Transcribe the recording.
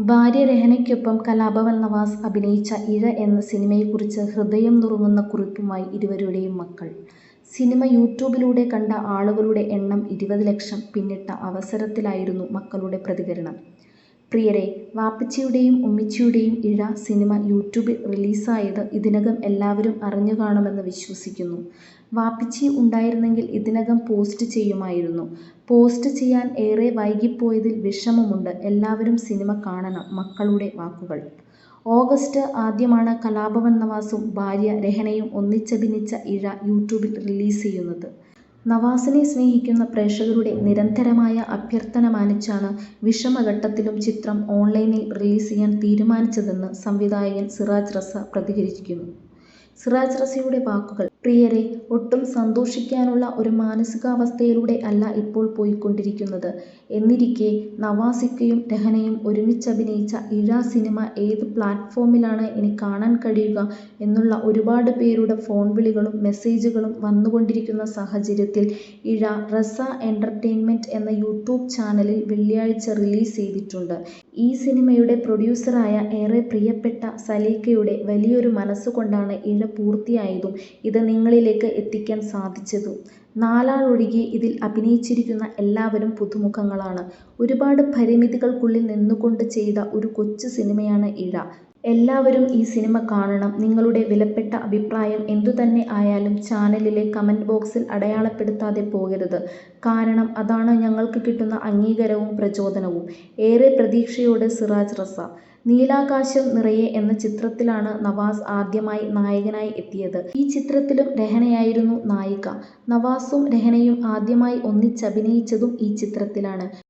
ഭാര്യ രഹനയ്ക്കൊപ്പം കലാഭവൻ നവാസ് അഭിനയിച്ച ഇഴ എന്ന സിനിമയെക്കുറിച്ച് ഹൃദയം നുറുങ്ങുന്ന കുറിപ്പുമായി ഇരുവരുടെയും മക്കൾ. സിനിമ യൂട്യൂബിലൂടെ കണ്ട ആളുകളുടെ എണ്ണം ഇരുപത് ലക്ഷം പിന്നിട്ട അവസരത്തിലായിരുന്നു മക്കളുടെ പ്രതികരണം. പ്രിയരേ, വാപ്പച്ചിയുടെയും ഉമ്മിച്ചിയുടെയും ഇഴ സിനിമ യൂട്യൂബിൽ റിലീസായത് ഇതിനകം എല്ലാവരും അറിഞ്ഞു കാണുമെന്ന് വിശ്വസിക്കുന്നു. വാപ്പച്ചി ഉണ്ടായിരുന്നെങ്കിൽ ഇതിനകം പോസ്റ്റ് ചെയ്യുമായിരുന്നു. പോസ്റ്റ് ചെയ്യാൻ ഏറെ വൈകിപ്പോയതിൽ വിഷമമുണ്ട്. എല്ലാവരും സിനിമ കാണണം മക്കളുടെ വാക്കുകൾ. ഓഗസ്റ്റ് ആദ്യമാണ് കലാഭവൻ നവാസും ഭാര്യ രഹനയും ഒന്നിച്ചഭിനിച്ച ഇഴ യൂട്യൂബിൽ റിലീസ് ചെയ്യുന്നത്. നവാസിനെ സ്നേഹിക്കുന്ന പ്രേക്ഷകരുടെ നിരന്തരമായ അഭ്യർത്ഥന മാനിച്ചാണ് വിഷമഘട്ടത്തിലും ചിത്രം ഓൺലൈനിൽ റിലീസ് ചെയ്യാൻ തീരുമാനിച്ചതെന്ന് സംവിധായകൻ സിറാജ് റസ പ്രതികരിക്കുന്നു. സിറാജ് റസയുടെ വാക്കുകൾ പ്രിയരേ, ഒട്ടും സന്തോഷിക്കാനുള്ള ഒരു മാനസികാവസ്ഥയിലൂടെ അല്ല ഇപ്പോൾ പോയിക്കൊണ്ടിരിക്കുന്നത്. എന്നിരിക്കെ നവാസിക്കയും രഹനയും ഒരുമിച്ച് അഭിനയിച്ച ഇഴ സിനിമ ഏത് പ്ലാറ്റ്ഫോമിലാണ് ഇനി കാണാൻ കഴിയുക എന്നുള്ള ഒരുപാട് പേരുടെ ഫോൺ വിളികളും മെസ്സേജുകളും വന്നുകൊണ്ടിരിക്കുന്ന സാഹചര്യത്തിൽ ഇഴ റസ എന്റർടൈൻമെന്റ് എന്ന യൂട്യൂബ് ചാനലിൽ വെള്ളിയാഴ്ച റിലീസ് ചെയ്തിട്ടുണ്ട്. ഈ സിനിമയുടെ പ്രൊഡ്യൂസറായ ഏറെ പ്രിയപ്പെട്ട സലീക്കയുടെ വലിയൊരു മനസ്സുകൊണ്ടാണ് ഇഴ പൂർത്തിയായതും ഇത് നിങ്ങളിലേക്ക് എത്തിക്കാൻ സാധിച്ചതും. നാലാളൊഴികെ ഇതിൽ അഭിനയിച്ചിരിക്കുന്ന എല്ലാവരും പുതുമുഖങ്ങളാണ്. ഒരുപാട് പരിമിതികൾക്കുള്ളിൽ നിന്നുകൊണ്ട് ചെയ്ത ഒരു കൊച്ചു സിനിമയാണ് ഇഴ. എല്ലാവരും ഈ സിനിമ കാണണം. നിങ്ങളുടെ വിലപ്പെട്ട അഭിപ്രായം എന്തുതന്നെ ആയാലും ചാനലിലെ കമന്റ് ബോക്സിൽ അടയാളപ്പെടുത്താതെ പോകരുത്. കാരണം അതാണ് ഞങ്ങൾക്ക് കിട്ടുന്ന അംഗീകാരവും പ്രചോദനവും. ഏറെ പ്രതീക്ഷയോടെ സിറാജ് റസ. നീലാകാശം നിറയെ എന്ന ചിത്രത്തിലാണ് നവാസ് ആദ്യമായി നായകനായി എത്തിയത്. ഈ ചിത്രത്തിലും രഹനയായിരുന്നു നായിക. നവാസും രഹനയും ആദ്യമായി ഒന്നിച്ചഭിനയിച്ചതും ഈ ചിത്രത്തിലാണ്.